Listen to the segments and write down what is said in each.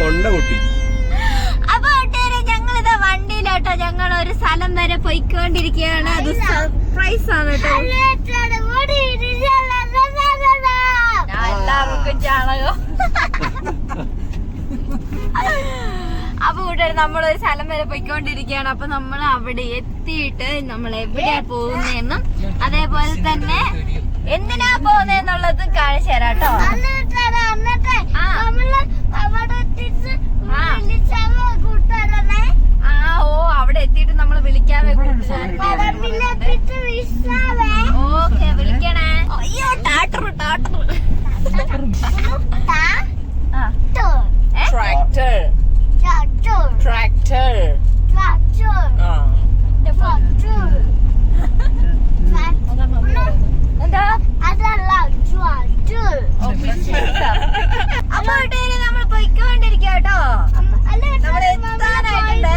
തൊണ്ട പൊട്ടി. അപ്പൊ കൂട്ടുകാരെ ഞങ്ങളിതാ വണ്ടിയിലോട്ടോ. ഞങ്ങൾ ഒരു സ്ഥലം വരെ പോയിക്കൊണ്ടിരിക്കുകയാണ്. അത് സർപ്രൈസ് ആണ് എല്ലാവർക്കും ചാണകം? അപ്പൊ കൂട്ടുകാർ നമ്മൾ ഒരു സ്ഥലം വരെ പോയിക്കൊണ്ടിരിക്കുകയാണ്. അപ്പൊ നമ്മൾ അവിടെ എത്തിയിട്ട് നമ്മൾ എവിടെയാ പോകുന്നതെന്നും അതേപോലെ തന്നെ എന്തിനാ പോകുന്നെന്നുള്ളതും കാണിച്ചു തരാം കേട്ടോ ആ. ആ ഓ അവിടെ എത്തിയിട്ട് നമ്മൾ വിളിക്കാൻ ഓക്കെ വിളിക്കണേ. അയ്യോ ടാട്ടർ ടാട്ടർ ട്രാക്ടർ ട്രാക്ടർ ആ എന്താ അതല്ല ട്രാക്ടർ അപ്പൊ കൂട്ടുകാരെ നമ്മൾ പോയിക്കൊണ്ടിരിക്കുക കേട്ടോ നമ്മൾ എത്താനായിട്ടുണ്ട്.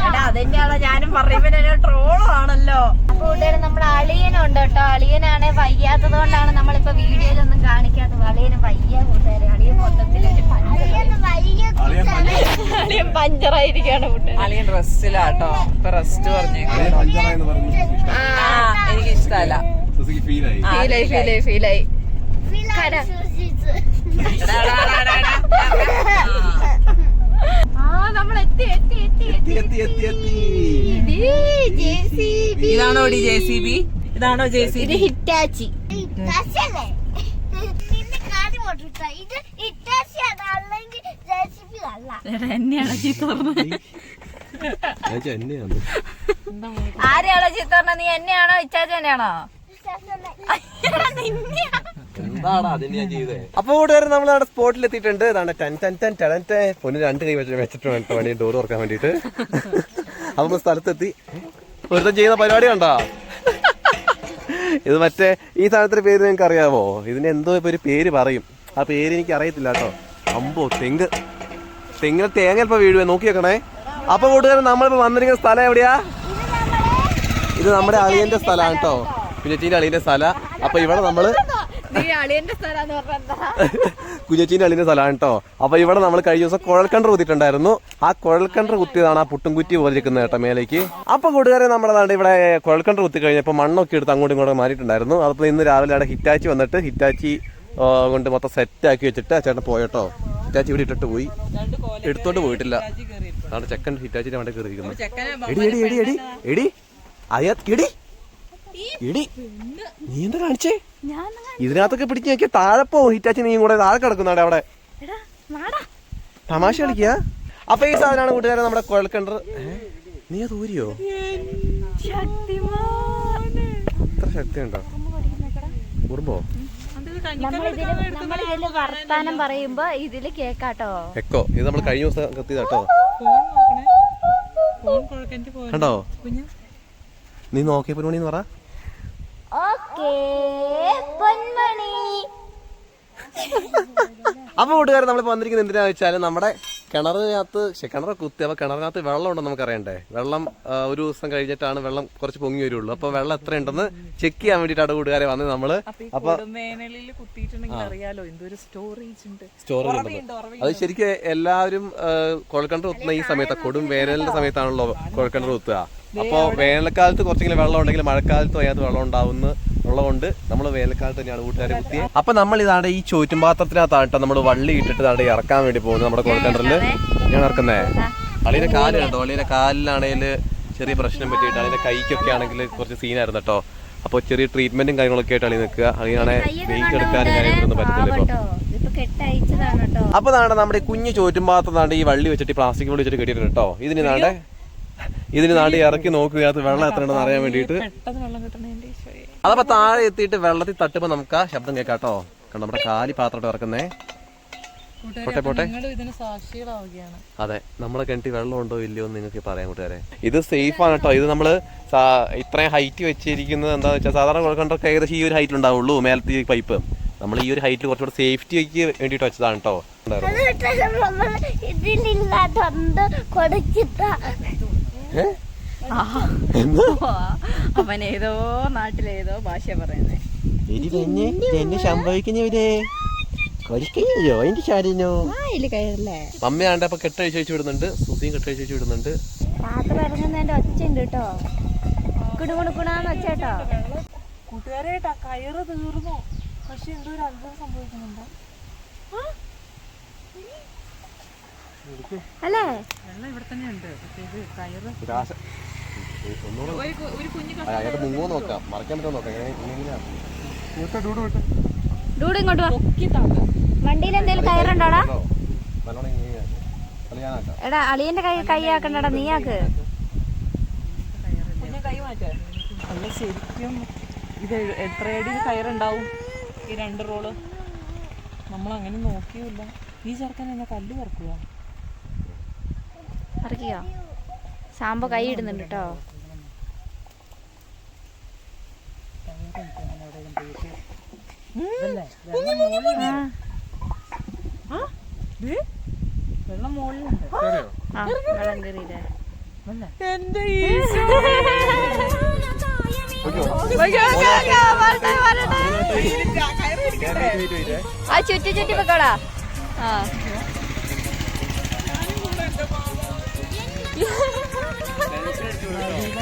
എടാ അതെന്നെയാണോ ഞാനും പറയുമ്പോ ട്രോളാണല്ലോ. അപ്പൊ കൂട്ടുകാരെ നമ്മുടെ അളിയനുണ്ട് കേട്ടോ. അളിയനാണ് വയ്യാത്തത് കൊണ്ടാണ് നമ്മളിപ്പോ വീഡിയോയിലൊന്നും കാണിക്കാത്തത്. അളിയന് വയ്യ കൂട്ടുകാരെ. അളിയൻ മൊത്തത്തിൽ അളിയൻ പഞ്ചറായിരിക്കാണ് കൂട്ടുകാരെ. അളിയൻ റെസ്റ്റിലാട്ടോ. ഇപ്പൊ റെസ്റ്റ് പറഞ്ഞു എനിക്ക് ഇഷ്ടമല്ല ഫീലായി. ഫീലായി ഫീലായി. ആ നമ്മൾ എത്തി എത്തി എത്തി എത്തി എത്തി എത്തി. ഇതാണോ ഡി ജെ സി ബി ഇതാണോ ജെ സി ബി ഹിറ്റാച്ചി. എന്നെയാണ് ആരെയാണോ ചിത്തറിന നീ എന്നെയാണോ? ഇച്ചാച്ച എന്നെയാണോ? അപ്പൊ കൂട്ടുകാർ നമ്മൾ അവിടെ സ്പോട്ടിൽ എത്തിയിട്ടുണ്ട്. അതാണ് ടെൻ ടെൻ ടെൻ ടെൻ പൊന്ന് രണ്ട് കൈ വെച്ച് വെച്ചിട്ട് വേണ്ടി ഡോർ തുറക്കാൻ വേണ്ടിട്ട് നമ്മൾ സ്ഥലത്തെത്തി. ഒരുത്തം ചെയ്യുന്ന പരിപാടി കണ്ടോ? ഇത് മറ്റേ ഈ സാധനത്തിന്റെ പേര് നിങ്ങൾക്ക് അറിയാമോ ഇതിന് എന്തോ ഇപ്പൊ ഒരു പേര് പറയും. ആ പേര് എനിക്ക് അറിയത്തില്ല കേട്ടോ. അമ്പോ തെങ്ങ്. തെങ്ങിന് തേങ്ങ ഇപ്പൊ വീഴുവേ നോക്കി വെക്കണേ. അപ്പൊ കൂട്ടുകാരൻ നമ്മളിപ്പോ വന്നിരിക്കുന്ന സ്ഥലം എവിടെയാ? ഇത് നമ്മുടെ അളിയന്റെ സ്ഥലമാണ് കേട്ടോ. കുഞ്ഞച്ചീന്റെ അളിയന്റെ സ്ഥല. അപ്പൊ ഇവിടെ നമ്മൾ കുഞ്ഞച്ചീന്റെ അളിയന്റെ സ്ഥലമാണ് കേട്ടോ അപ്പൊ ഇവിടെ നമ്മൾ കഴിഞ്ഞ ദിവസം കുഴൽക്കണ്ടർ കുത്തിയിട്ടുണ്ടായിരുന്നു. ആ കുഴൽക്കണ്ടർ കുത്തിയതാണ് ആ പുട്ടുംകുറ്റി പോലെ ഇരിക്കുന്നത് കേട്ടോ മേലേക്ക്. അപ്പൊ കൂട്ടുകാരെ നമ്മളതാണ്ട് ഇവിടെ കുഴൽക്കണ്ടർ കുത്തി കഴിഞ്ഞപ്പോൾ മണ്ണൊക്കെ എടുത്ത് അങ്ങോട്ടും ഇങ്ങോട്ടും മാറിയിട്ടുണ്ടായിരുന്നു. അപ്പോൾ ഇന്ന് രാവിലെ അവിടെ ഹിറ്റാച്ചി വന്നിട്ട് ഹിറ്റാച്ചി കൊണ്ട് മൊത്തം സെറ്റ് ആക്കി വെച്ചിട്ട് ആ ചേട്ടൻ പോയട്ടോ ഹിറ്റാച്ചി ഇവിടെ ഇട്ടിട്ട് പോയി. എടുത്തോണ്ട് പോയിട്ടില്ല. അതാണ് ചെക്കൻ ഹിറ്റാച്ചിന്റെ വണ്ടി കയറിയിരിക്കുന്നത്. എടി എടി എടി എടി എടി. അയാ എടി. എടി നീ എന്താ കാണിച്ചേ? ഇതിനകത്തൊക്കെ പിടിച്ച് നോക്കിയാ താഴെ പോവും ഹിറ്റാച്ചി നീ കൂടെ താഴെ കിടക്കുന്നാടെ അവിടെ. തമാശ കളിക്കുക അപ്പൊ ഈ സാധനമാണ് കൂട്ടുകാരെ നമ്മുടെ കുഴൽക്കിണർ. നീ അത് ഊരിയോ? അത്ര ശക്തി ഉണ്ടോ ഉറുമ്പോ? നമ്മളിതിൽ വർത്താനം പറയുമ്പോ ഇതിൽ കേക്കാട്ടോ. എക്കോ ഇത് നമ്മൾ കഴിഞ്ഞ ദിവസം കത്തിയതാട്ടോ. കണ്ടോ? നീ നോക്കിയപ്പോ മണി പറ. ഓക്കേ പൊന്മണി അപ്പൊ കൂട്ടുകാരൻ നമ്മളിപ്പോ വന്നിരിക്കുന്നത് എന്തിനാന്ന് വെച്ചാൽ നമ്മുടെ കിണറിനകത്ത് കിണറ് കിണർ കുത്തി അപ്പൊ കിണറിനകത്ത് വെള്ളം ഉണ്ടെന്ന് നമുക്ക് അറിയണ്ടേ? വെള്ളം ഒരു ദിവസം കഴിഞ്ഞിട്ടാണ് വെള്ളം കുറച്ച് പൊങ്ങി വരുള്ളൂ. അപ്പൊ വെള്ളം എത്ര ഉണ്ടെന്ന് ചെക്ക് ചെയ്യാൻ വേണ്ടിട്ടാണ് കൂട്ടുകാരെ വന്നത് നമ്മൾ. അപ്പൊ സ്റ്റോറേജ് ഉണ്ട്. അത് ശരിക്കും എല്ലാവരും കുഴൽക്കിണർ കുത്തുന്ന ഈ സമയത്താണ് കൊടും വേനലിന്റെ സമയത്താണല്ലോ കുഴൽക്കിണർ കുത്തുക. അപ്പോൾ വേനൽക്കാലത്ത് കുറച്ചെങ്കിലും വെള്ളം ഉണ്ടെങ്കിൽ മഴക്കാലത്ത് അതിനകത്ത് വെള്ളം ഉണ്ടാവുന്ന ഉള്ളതുകൊണ്ട് നമ്മൾ വേനൽക്കാലത്ത് തന്നെയാണ് കൂട്ടുകാരെ കുത്തിയത് അപ്പൊ നമ്മൾ ഇതാണ്ട് ഈ ചോറ്റും പാത്രത്തിനകത്താണ് നമ്മൾ വള്ളി ഇട്ടിട്ട് ഇതാണ്ട് ഇറക്കാൻ വേണ്ടി പോകുന്നത് നമ്മുടെ കുഴൽക്കിണറിൽ ഞാൻ ഇറക്കുന്നേ? അളിയുടെ കാൽ കണ്ടോ അളിയുടെ കാലിലാണെങ്കിൽ ചെറിയ പ്രശ്നം പറ്റിയിട്ട് അളിയുടെ കൈക്കൊക്കെ ആണെങ്കിൽ കുറച്ച് സീനായിരുന്നു കേട്ടോ അപ്പോൾ ചെറിയ ട്രീറ്റ്മെന്റും കാര്യങ്ങളൊക്കെ ആയിട്ട് അളി നിൽക്കുക. അളിയാണെ വെയിറ്റ് എടുക്കാനും കാര്യങ്ങളൊന്നും പറ്റത്തില്ല ഇപ്പോൾ ഇപ്പൊ കെട്ടയച്ചതാണ് കേട്ടോ അപ്പൊ നാടെ നമ്മുടെ കുഞ്ഞു ചോറ്റും നാണ്ട് ഈ വള്ളി വെച്ചിട്ട് പ്ലാസ്റ്റിക് വള്ളി വെച്ചിട്ട് കെട്ടിയിട്ടുണ്ട് കേട്ടോ ഇതിന് നാണ്ടെ ഇതിന് നാണ്ട് ഇറക്കി നോക്കുക വെള്ളം എത്ര ഉണ്ടെന്ന് അറിയാൻ വേണ്ടിയിട്ട്. അതപ്പോ താഴെ എത്തിയിട്ട് വെള്ളത്തിൽ തട്ടുമ്പോ നമുക്ക് ആ ശബ്ദം കേൾക്കാട്ടോ. കണ്ടോ നമ്മുടെ കാലി പാത്രം ഇറക്കുന്നേ. പോട്ടെ പോട്ടെ. അതെ നമ്മളെ കിണറ്റി വെള്ളം ഉണ്ടോ ഇല്ലയോ എന്ന് നിങ്ങൾക്ക് പറയാൻ കൂട്ടുകാരെ. ഇത് സേഫ് ആണ് കേട്ടോ ഇത് നമ്മൾ സാ- ഇത്രയും ഹൈറ്റ് വെച്ചിരിക്കുന്നത് എന്താന്ന് വെച്ചാൽ സാധാരണ കുഴക്കണ്ടൊക്കെ ഏകദേശം ഈ ഒരു ഹൈറ്റ് ഉണ്ടാവുള്ളൂ മേലത്തെ ഈ പൈപ്പ് നമ്മൾ ഈ ഒരു ഹൈറ്റിൽ കുറച്ചുകൂടെ സേഫ്റ്റിക്ക് വേണ്ടിയിട്ട് വെച്ചതാണ് കേട്ടോ. അവൻ ഏതോ നാട്ടിലേതോ ഭാഷ പറയുന്നേ. സംഭവിക്കുന്നവരെ അതിൽ കയറല്ലേ? മമ്മയാണ്ട് അപ്പൊ കെട്ടഴിച്ച് വിടുന്നുണ്ട്. സുസിയും കെട്ടഴിച്ച് വിടുന്നുണ്ട്. പാത്രം ഇറങ്ങുന്നതിന്റെ ഒച്ച ഉണ്ട് കേട്ടോ. കുണുകുണുകുണാന്ന് വെച്ചേട്ടോ കേട്ടോ. കൂട്ടുകാരായിട്ടാ കയറ് തീർന്നു. പക്ഷെ എന്തോ ഒരു അത്ഭുതം സംഭവിക്കുന്നുണ്ട്. അല്ലേ? വെള്ളം ഇവിടെ തന്നെ ഉണ്ട് പക്ഷെ കയറ് ഒന്നുകൂടെ മുങ്ങോ നോക്കാം മറക്കാൻ പറ്റുമോ നോക്കാം ഡൂഡ് ഇങ്ങോട്ട് വാ. വണ്ടിയിൽ എന്തെങ്കിലും കയറുണ്ടോടാ എടാ അളിയന്റെ കൈ കൈ ആക്കണ്ടടാ നീ ആക്ക്. അല്ല ശരിക്കും ഇത് എത്ര അടി കയറുണ്ടാവും? ഈ രണ്ട് റോൾ. നമ്മൾ അങ്ങനെ നോക്കിയില്ല. ഈ ചെറുക്കൻ എന്നെ കല്ല് പറക്കുക അറിയോ സാമ്പ കൈ ഇടുന്നുണ്ട് കേട്ടോ വെള്ളം മുകളിലുണ്ട് ആ. വെള്ളം കയറിയില്ലേ എന്റെ ആ. ചുറ്റി ചുറ്റി വെക്കടാ ആ.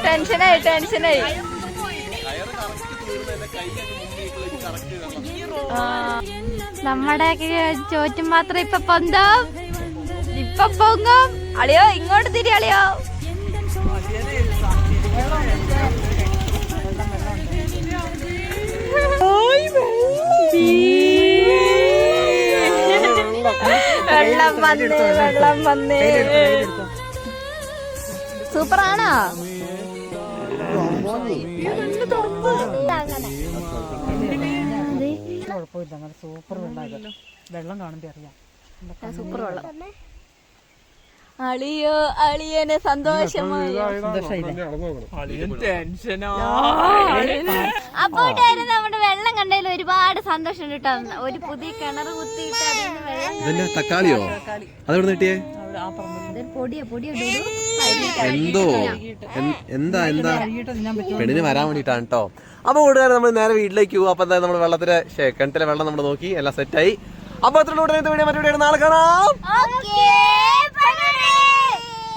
ടെൻഷനായി ടെൻഷനായി. നമ്മടെ ചോറ്റും മാത്രം ഇപ്പൊ പൊന്തം. ഇപ്പൊ പൊങ്ങും. അളിയോ ഇങ്ങോട്ട് തിരി അളിയോ. വെള്ളം വന്നേ വെള്ളം വന്നേ. സൂപ്പറാണോ. കുഴപ്പമില്ല സൂപ്പർ വെള്ളം വെള്ളം കാണുമ്പോ അറിയാം. സൂപ്പർ വെള്ളം അളിയോ അളിയന് സന്തോഷമായി ടെൻഷനാ? അപ്പൊ കൂട്ടുകാരെ നമ്മുടെ വെള്ളം കണ്ടതിൽ ഒരുപാട് സന്തോഷം കേട്ടോ. ഒരു പുതിയ കിണർ കുത്തിയിട്ട് തക്കാളിയോ? അതെവിടെ കിട്ടിയേ? എന്തോ? എന്താ എന്താ? പെണ്ണിന് വരാൻ വേണ്ടിട്ടാണ് കേട്ടോ അപ്പൊ കൂട്ടുകാരെ നമ്മൾ നേരെ വീട്ടിലേക്ക് പോകും അപ്പൊ എന്തായാലും നമ്മൾ വെള്ളത്തിലെ കിണറ്റിലെ വെള്ളം നമ്മൾ നോക്കി എല്ലാം സെറ്റായി അപ്പൊ അത്രയുള്ള ഉടനെ നാളെ കാണാം.